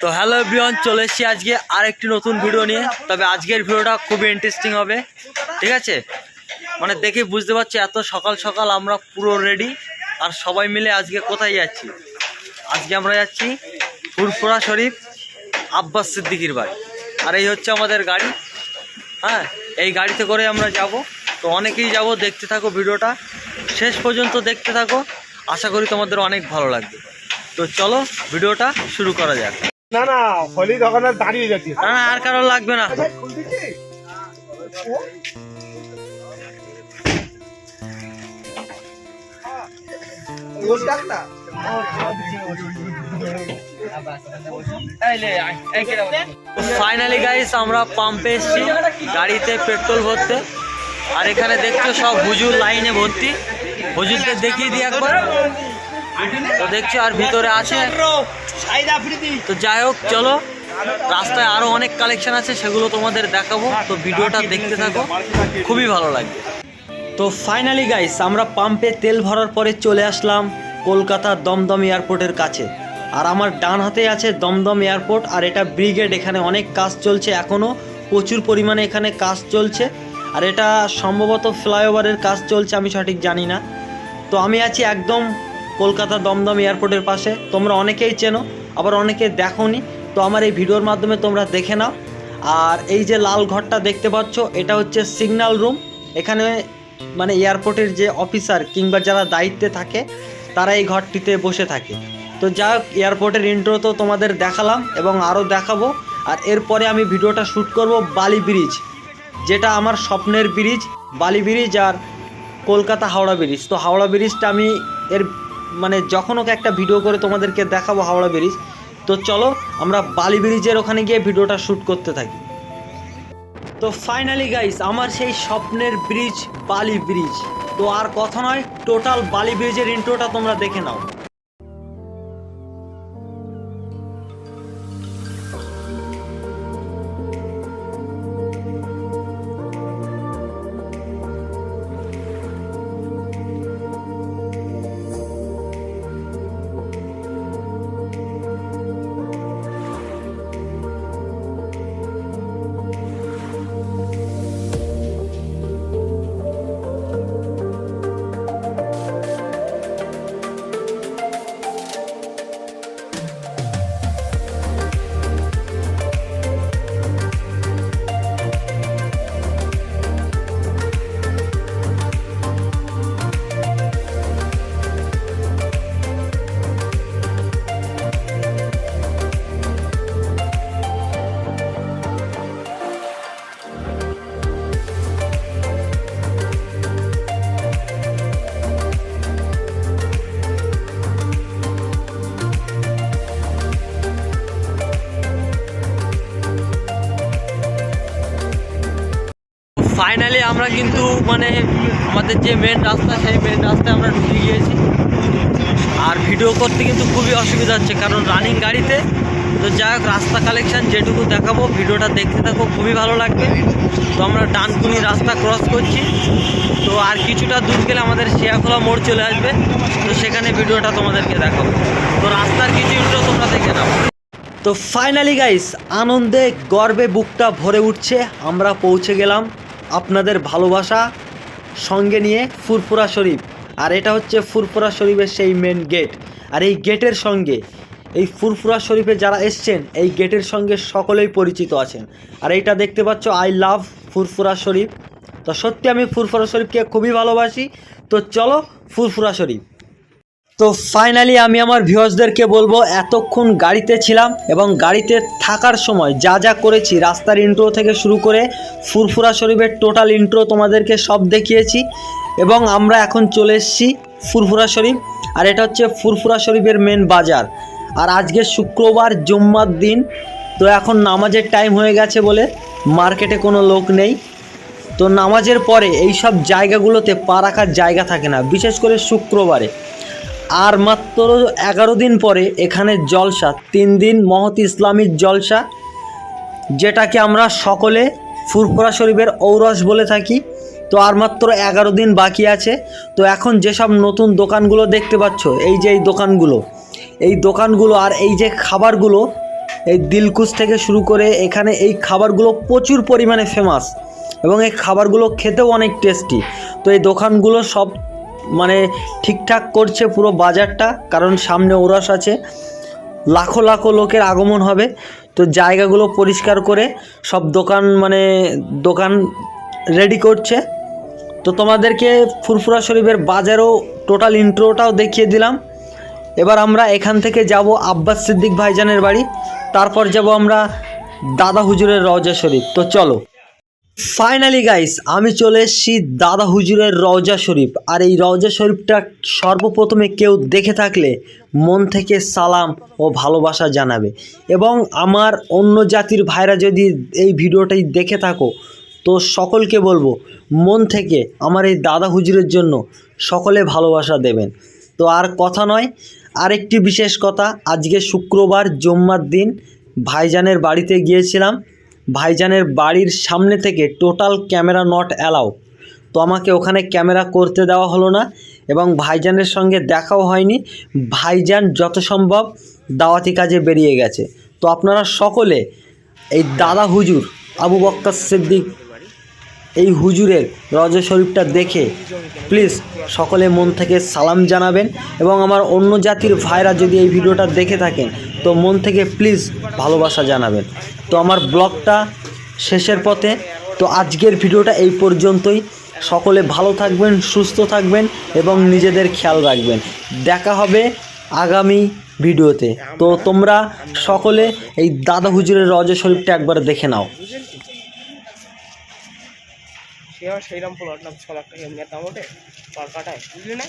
তো hello everyone, চলে এসেছি আজকে আরেকটি নতুন ভিডিও নিয়ে। তবে আজকের ভিডিওটা খুবই ইন্টারেস্টিং হবে, ঠিক আছে? মানে দেখে বুঝতে পারছি, এত সকাল সকাল আমরা পুরো রেডি আর সবাই মিলে আজকে কোথায় যাচ্ছি? আজকে আমরা যাচ্ছি ফুরফুরা শরীফ আব্বাস সিদ্দিকির বাড়ি। আর এই হচ্ছে আমাদের গাড়ি হ্যাঁ? এই গাড়িতে করে আমরা যাব। তো অনেকেই যাব, দেখতে থাকো ভিডিওটা। শেষ পর্যন্ত দেখতে থাকো। আশা করি তোমাদের অনেক ভালো লাগবে। তো চলো ভিডিওটা শুরু করা যাক। না না হলি তখন আর দাঁড়িয়ে যাচ্ছি না আর কারও লাগবে না। ফাইনালি গাইস আমরা পাম্পে এসেছি গাড়িতে পেট্রোল ভরতে। আর এখানে দেখছ সব হুজুর লাইনে ভর্তি। হুজুরকে দেখিয়ে দিই একবার। তো দেখছ আর ভিতরে আছে। তো যাই হোক, চলো। রাস্তায় আরও অনেক কালেকশন আছে, সেগুলো তোমাদের দেখাবো। তো ভিডিওটা দেখতে থাকো। খুবই ভালো লাগবে। তো ফাইনালি গাইস আমরা পাম্পে তেল ভরার পরে চলে আসলাম কলকাতা দমদম এয়ারপোর্টের কাছে। আর আমার ডান হাতে আছে দমদম এয়ারপোর্ট, আর এটা ব্রিগেড এখানে অনেক কাজ চলছে এখনও প্রচুর পরিমাণে এখানে কাজ চলছে। আর এটা সম্ভবত ফ্লাইওভারের কাজ চলছে, আমি সঠিক জানি না। তো আমি আছি একদম কলকাতা দমদম এয়ারপোর্টের পাশে। তোমরা অনেকেই চেনো, আবার অনেকে দেখোনি। তো আমার এই ভিডিওর মাধ্যমে তোমরা দেখে নাও। আর এই যে লাল ঘরটা দেখতে পাচ্ছ, এটা হচ্ছে সিগন্যাল রুম। এখানে মানে এয়ারপোর্টের যে অফিসার কিংবা যারা দায়িত্বে থাকে, তারা এই ঘরটিতে বসে থাকে। তো যা এয়ারপোর্টের ইন্ট্রো তো তোমাদের দেখালাম এবং আরও দেখাবো। আর এরপরে আমি ভিডিওটা শ্যুট করব বালি ব্রিজ যেটা আমার স্বপ্নের ব্রিজ বালি ব্রিজ আর কলকাতা হাওড়া ব্রিজ তো হাওড়া ব্রিজটা আমি এর মানে যখন ওকে একটা ভিডিও করে তোমাদেরকে দেখাবো হাওড়া ব্রিজ, তো চলো আমরা বালি ব্রিজের ওখানে গিয়ে ভিডিওটা শ্যুট করতে থাকি। তো ফাইনালি গাইস আমার সেই স্বপ্নের ব্রিজ বালি ব্রিজ তো আর কথা নয় টোটাল বালি ব্রিজের ইন্ট্রোটা তোমরা দেখে নাও। ফাইনালি আমরা কিন্তু মানে আমাদের যে মেন রাস্তা, সেই মেন রাস্তায় আমরা ঢুকে গিয়েছি। আর ভিডিও করতে কিন্তু খুবই অসুবিধা হচ্ছে, কারণ রানিং গাড়িতে। তো যাই হোক, রাস্তা কালেকশান যেটুকু দেখাবো ভিডিওটা দেখতে থাকো, খুবই ভালো লাগবে। তো আমরা ডানকুনি রাস্তা ক্রস করছি। তো আর কিছুটা দূর গেলে আমাদের শিয়াখোলা মোড় চলে আসবে। তো সেখানে ভিডিওটা তোমাদেরকে দেখাবো। তো রাস্তার কিছু ইন্ট্রো তোমরা দেখে নাও। তো ফাইনালি গাইস আনন্দে গর্বে বুকটা ভরে উঠছে। আমরা পৌঁছে গেলাম। আপনাদের ভালোবাসা সঙ্গে নিয়ে ফুরফুরা শরীফ। আর এটা হচ্ছে ফুরফুরা শরীফের সেই মেন গেট আর এই গেটের সঙ্গে, এই ফুরফুরা শরীফে যারা এসছেন, এই গেটের সঙ্গে সকলেই পরিচিত আছেন। আর এইটা দেখতে পাচ্ছ আই লাভ ফুরফুরা শরীফ। তো সত্যি আমি ফুরফুরা শরীফকে খুবই ভালোবাসি। তো চলো ফুরফুরা শরীফ। তো ফাইনালি আমি আমার ভিউয়ার্সদেরকে বলব, এতক্ষণ গাড়িতে ছিলাম এবং গাড়িতে থাকার সময় যা যা করেছি, রাস্তার ইন্ট্রো থেকে শুরু করে ফুরফুরা শরীফের টোটাল ইন্ট্রো তোমাদেরকে সব দেখিয়েছি এবং আমরা এখন চলে এসেছি ফুরফুরা শরীফ আর এটা হচ্ছে ফুরফুরা শরীফের মেন বাজার। আর আজকে শুক্রবার, জুম্মার দিন, তো এখন নামাজের টাইম হয়ে গেছে বলে মার্কেটে কোনো লোক নেই। তো নামাজের পরে এই সব জায়গাগুলোতে পা রাখার জায়গা থাকে না, বিশেষ করে শুক্রবারে। আর মাত্র এগারো দিন পরে এখানে জলসা, তিন দিন মহৎ ইসলামিক জলসা, যেটাকে আমরা সকলে ফুরফুরা শরীফের ঔরস বলে থাকি। তো আর মাত্র এগারো দিন বাকি আছে। তো এখন যেসব নতুন দোকানগুলো দেখতে পাচ্ছ, এই যে এই দোকানগুলো এই দোকানগুলো আর এই যে খাবারগুলো, এই দিলকুশ থেকে শুরু করে এখানে এই খাবারগুলো প্রচুর পরিমাণে ফেমাস এবং এই খাবারগুলো খেতেও অনেক টেস্টি তো এই দোকানগুলো সব মানে ঠিকঠাক করছে পুরো বাজারটা, কারণ সামনে ওরাস আছে। লাখো লাখো লোকের আগমন হবে। তো জায়গাগুলো পরিষ্কার করে সব দোকান মানে দোকান রেডি করছে। তো তোমাদেরকে ফুরফুরা শরীফের বাজারও টোটাল ইন্ট্রোটাও দেখিয়ে দিলাম। এবার আমরা এখান থেকে যাব আব্বাস সিদ্দিক ভাইজানের বাড়ি। তারপর যাব আমরা দাদা হুজুরের রওজা শরীফ। তো চলো। ফাইনালি গাইস আমি চলে এসেছি দাদা হুজুরের রওজা শরীফ। আর এই রওজা শরীফটা সর্বপ্রথমে কেউ দেখে থাকলে মন থেকে সালাম ও ভালোবাসা জানাবে। এবং আমার অন্য জাতির ভাইরা যদি এই ভিডিওটাই দেখে থাকো, তো সকলকে বলব, মন থেকে আমার এই দাদা হুজুরের জন্য সকলে ভালোবাসা দেবেন। তো আর কথা নয়, আরেকটি বিশেষ কথা, আজকে শুক্রবার জম্মার দিন, ভাইজানের বাড়িতে গিয়েছিলাম। ভাইজানের বাড়ির সামনে থেকে টোটাল ক্যামেরা নট অ্যালাউ। তো আমাকে ওখানে ক্যামেরা করতে দেওয়া হলো না এবং ভাইজানের সঙ্গে দেখাও হয়নি। ভাইজান যত সম্ভব দাওয়াতি কাজে বেরিয়ে গেছে। তো আপনারা সকলে এই দাদা হুজুর আবু বক্কর সিদ্দিক এই হুজুরের রজ শরীফটা দেখে প্লিজ সকলে মন থেকে সালাম জানাবেন এবং আমার অন্য জাতির ভাইরা যদি এই ভিডিওটা দেখে থাকেন তো মন থেকে প্লিজ ভালোবাসা জানাবেন। তো আমার ব্লগটা শেষের পথে। তো আজকের ভিডিওটা এই পর্যন্তই। সকলে ভালো থাকবেন, সুস্থ থাকবেন এবং নিজেদের খেয়াল রাখবেন। দেখা হবে আগামী ভিডিওতে। তো তোমরা সকলে এই দাদা হুজুরের রজ শরীফটা একবার দেখে নাও। সে আবার সেইরকম প্লট না ছ লাখ টাকা এমনি দাম ওঠে তরকাটায় বুঝলি না?